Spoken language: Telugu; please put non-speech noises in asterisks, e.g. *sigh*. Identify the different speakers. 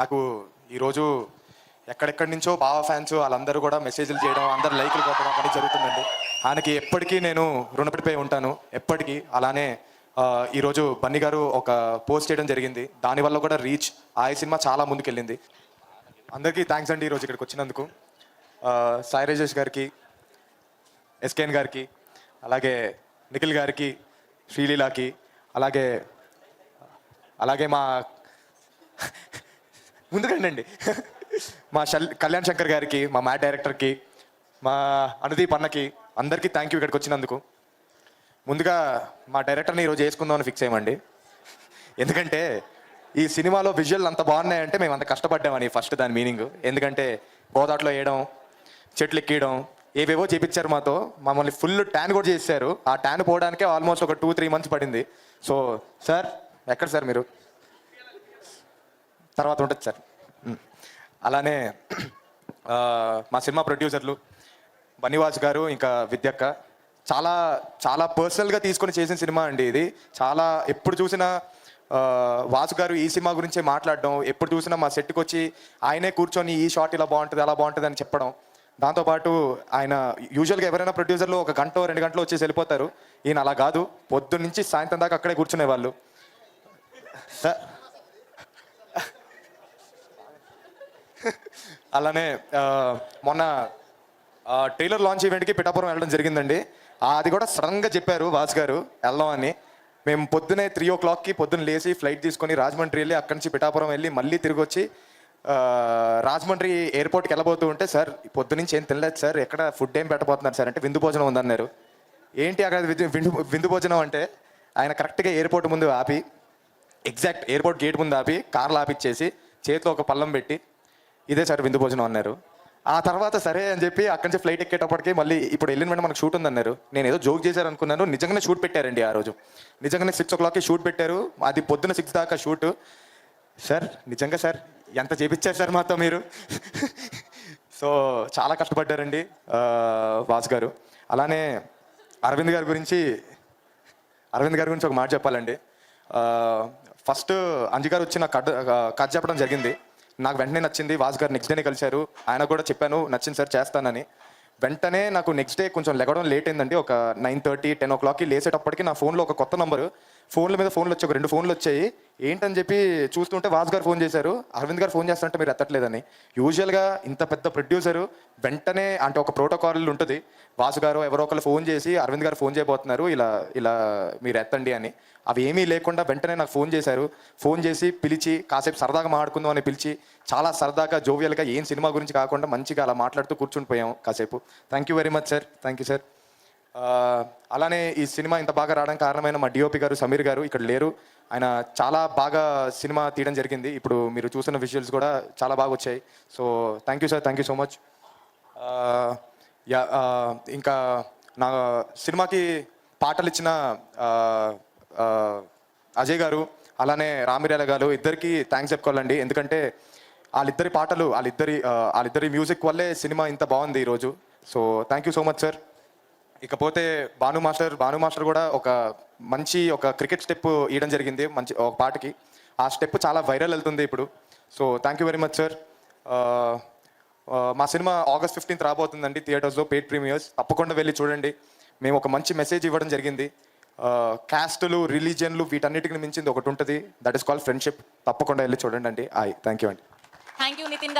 Speaker 1: నాకు ఈరోజు ఎక్కడెక్కడి నుంచో బావ ఫ్యాన్స్ వాళ్ళందరూ కూడా మెసేజ్లు చేయడం అందరు లైక్లు కొట్టడం అనేది జరుగుతుందండి. ఆయనకి ఎప్పటికీ నేను రుణపడిపోయి ఉంటాను ఎప్పటికీ. అలానే ఈరోజు బన్నీ గారు ఒక పోస్ట్ చేయడం జరిగింది. దానివల్ల కూడా రీచ్ ఆ సినిమా చాలా ముందుకెళ్ళింది. అందరికీ థ్యాంక్స్ అండి ఈరోజు ఇక్కడికి వచ్చినందుకు. సాయి రాజేష్ గారికి ఎస్కేన్ గారికి అలాగే నిఖిల్ గారికి శ్రీలీలాకి అలాగే అలాగే మా ముందుకండి మా షల్ కళ్యాణ్ శంకర్ గారికి మా మ్యాట్ డైరెక్టర్కి మా అనుదీప్ అన్నకి అందరికీ థ్యాంక్ యూ ఇక్కడికి వచ్చినందుకు. ముందుగా మా డైరెక్టర్ని ఈరోజు వేసుకుందామని ఫిక్స్ చేయమండి. ఎందుకంటే ఈ సినిమాలో విజువల్ అంత బాగున్నాయంటే మేము అంత కష్టపడ్డామని ఫస్ట్ దాని మీనింగ్. ఎందుకంటే గోదాట్లో వేయడం చెట్లు ఎక్కియడం ఏవేవో చేపించారు మాతో. మమ్మల్ని ఫుల్ ట్యాన్ కూడా చేశారు. ఆ ట్యాన్ పోవడానికే ఆల్మోస్ట్ ఒక టూ త్రీ మంత్స్ పడింది. సో సార్ ఎక్కడ సార్ మీరు? తర్వాత ఉంటుంది సార్. అలానే మా సినిమా ప్రొడ్యూసర్లు బనివాస్ గారు ఇంకా విద్యక్క చాలా చాలా పర్సనల్గా తీసుకొని చేసిన సినిమా అండి ఇది. చాలా ఎప్పుడు చూసినా వాసు గారు ఈ సినిమా గురించే మాట్లాడడం ఎప్పుడు చూసినా మా సెట్కి వచ్చి ఆయనే కూర్చొని ఈ షాట్ ఇలా బాగుంటుంది అలా బాగుంటుంది అని చెప్పడం. దాంతోపాటు ఆయన యూజువల్గా ఎవరైనా ప్రొడ్యూసర్లు ఒక గంట రెండు గంటలు వచ్చేసి వెళ్ళిపోతారు. ఈయన అలా కాదు పొద్దున్నుంచి సాయంత్రం దాకా అక్కడే కూర్చునేవాళ్ళు సార్ *laughs* అలానే మొన్న టైలర్ లాంచ్ ఈవెంట్కి పిఠాపురం వెళ్ళడం జరిగిందండి. అది కూడా సడన్గా చెప్పారు వాస్ గారు వెళ్దాం అని. మేము పొద్దునే త్రీ ఓ క్లాక్కి పొద్దున్న లేచి ఫ్లైట్ తీసుకొని రాజమండ్రి వెళ్ళి అక్కడి నుంచి పిఠాపురం వెళ్ళి మళ్ళీ తిరిగి వచ్చి రాజమండ్రి ఎయిర్పోర్ట్కి వెళ్ళబోతూ ఉంటే సార్ పొద్దు నుంచి ఏం తినలేదు సార్ ఎక్కడ ఫుడ్ ఏం పెట్టబోతున్నారు సార్? అంటే విందు భోజనం ఉందన్నారు. ఏంటి అక్కడ విందు- విందు విందు భోజనం అంటే ఆయన కరెక్ట్గా ఎయిర్పోర్ట్ ముందు ఆపి ఎగ్జాక్ట్ ఎయిర్పోర్ట్ గేట్ ముందు ఆపి కార్లు ఆపిచ్చేసి చేతిలో ఒక పళ్ళం పెట్టి ఇదే సార్ విందు భోజనం అన్నారు. ఆ తర్వాత సరే అని చెప్పి అక్కడి నుంచి ఫ్లైట్ ఎక్కేటప్పటికి మళ్ళీ ఇప్పుడు వెళ్ళిన వెంటనే మనకు షూట్ ఉందన్నారు. నేను ఏదో జోక్ చేశారు అనుకున్నాను నిజంగానే షూట్ పెట్టారండి ఆ రోజు. నిజంగానే సిక్స్ ఓ క్లాక్కి షూట్ పెట్టారు. అది పొద్దున సిక్స్ దాకా షూట్. సార్ నిజంగా సార్ ఎంత చేపించారు సార్ మాతో మీరు? సో చాలా కష్టపడ్డారండి వాస్ గారు. అలానే అరవింద్ గారి గురించి అరవింద్ గారి గురించి ఒక మాట చెప్పాలండి. ఫస్ట్ అంజు గారు వచ్చి నాకు కట్ కట్ చెప్పడం జరిగింది. నాకు వెంటనే నచ్చింది. వాస్ గారు నెక్స్ట్ డేనే కలిశారు. ఆయన కూడా చెప్పాను నచ్చింది సార్ చేస్తానని. వెంటనే నాకు నెక్స్ట్ డే కొంచెం లెగడం లేట్ అయిందండి. ఒక నైన్ థర్టీ టెన్ ఓ క్లాక్కి లేసేటప్పటికి నా ఫోన్లో ఒక కొత్త నంబరు ఫోన్ల మీద ఫోన్లు వచ్చాయి. ఒక రెండు ఫోన్లు వచ్చాయి. ఏంటని చెప్పి చూస్తుంటే వాస్ గారు ఫోన్ చేశారు. అరవింద్ గారు ఫోన్ చేస్తారంటే మీరు ఎత్తట్లేదని. యూజువల్గా ఇంత పెద్ద ప్రొడ్యూసరు వెంటనే అంటే ఒక ప్రోటోకాల్ ఉంటుంది. వాసు గారు ఎవరో ఒకరు ఫోన్ చేసి అరవింద్ గారు ఫోన్ చేయబోతున్నారు. ఇలా ఇలా మీరు ఎత్తండి అని. అవి ఏమీ లేకుండా వెంటనే నాకు ఫోన్ చేశారు. ఫోన్ చేసి పిలిచి కాసేపు సరదాగా మాట్లాడుకుందాం అని పిలిచి చాలా సరదాగా జోవియల్గా ఏం సినిమా గురించి కాకుండా మంచిగా అలా మాట్లాడుతూ కూర్చునిపోయాం కాసేపు. Thank you very much sir thank you sir అలానే ఈ సినిమా ఇంత బాగా రావడానికి కారణమైన మా డిఓపి గారు సమీర్ గారు ఇక్కడ లేరు. ఆయన చాలా బాగా సినిమా తీయడం జరిగింది. ఇప్పుడు మీరు చూసిన విజువల్స్ కూడా చాలా బాగా వచ్చాయి. So thank you sir thank you so much yeah ఇంకా నా సినిమాకి పాటలు ఇచ్చిన అజయ్ గారు అలానే రామిరేల గారు ఇద్దరికి థ్యాంక్స్ చెప్పుకోవాలండి. ఎందుకంటే వాళ్ళిద్దరి పాటలు వాళ్ళిద్దరి వాళ్ళిద్దరి మ్యూజిక్ వల్లే సినిమా ఇంత బాగుంది ఈరోజు. So thank you so much sir ఇకపోతే భాను మాస్టర్ భాను మాస్టర్ కూడా ఒక మంచి ఒక క్రికెట్ స్టెప్ ఇవ్వడం జరిగింది మంచి ఒక పాటకి. ఆ స్టెప్ చాలా వైరల్ వెళ్తుంది ఇప్పుడు. So thank you very much sir మా సినిమా ఆగస్ట్ ఫిఫ్టీన్త్ రాబోతుందండి థియేటర్స్లో పెయిడ్ ప్రీమియర్స్ తప్పకుండా వెళ్ళి చూడండి. మేము ఒక మంచి మెసేజ్ ఇవ్వడం జరిగింది. క్యాస్టులు రిలీజియన్లు వీటన్నిటిని మించింది ఒకటి ఉంటుంది. దట్ ఈస్ కాల్ ఫ్రెండ్షిప్ తప్పకుండా వెళ్ళి చూడండి అండి. ఐ థ్యాంక్ యూ అండి.
Speaker 2: Thank you Nitin garu.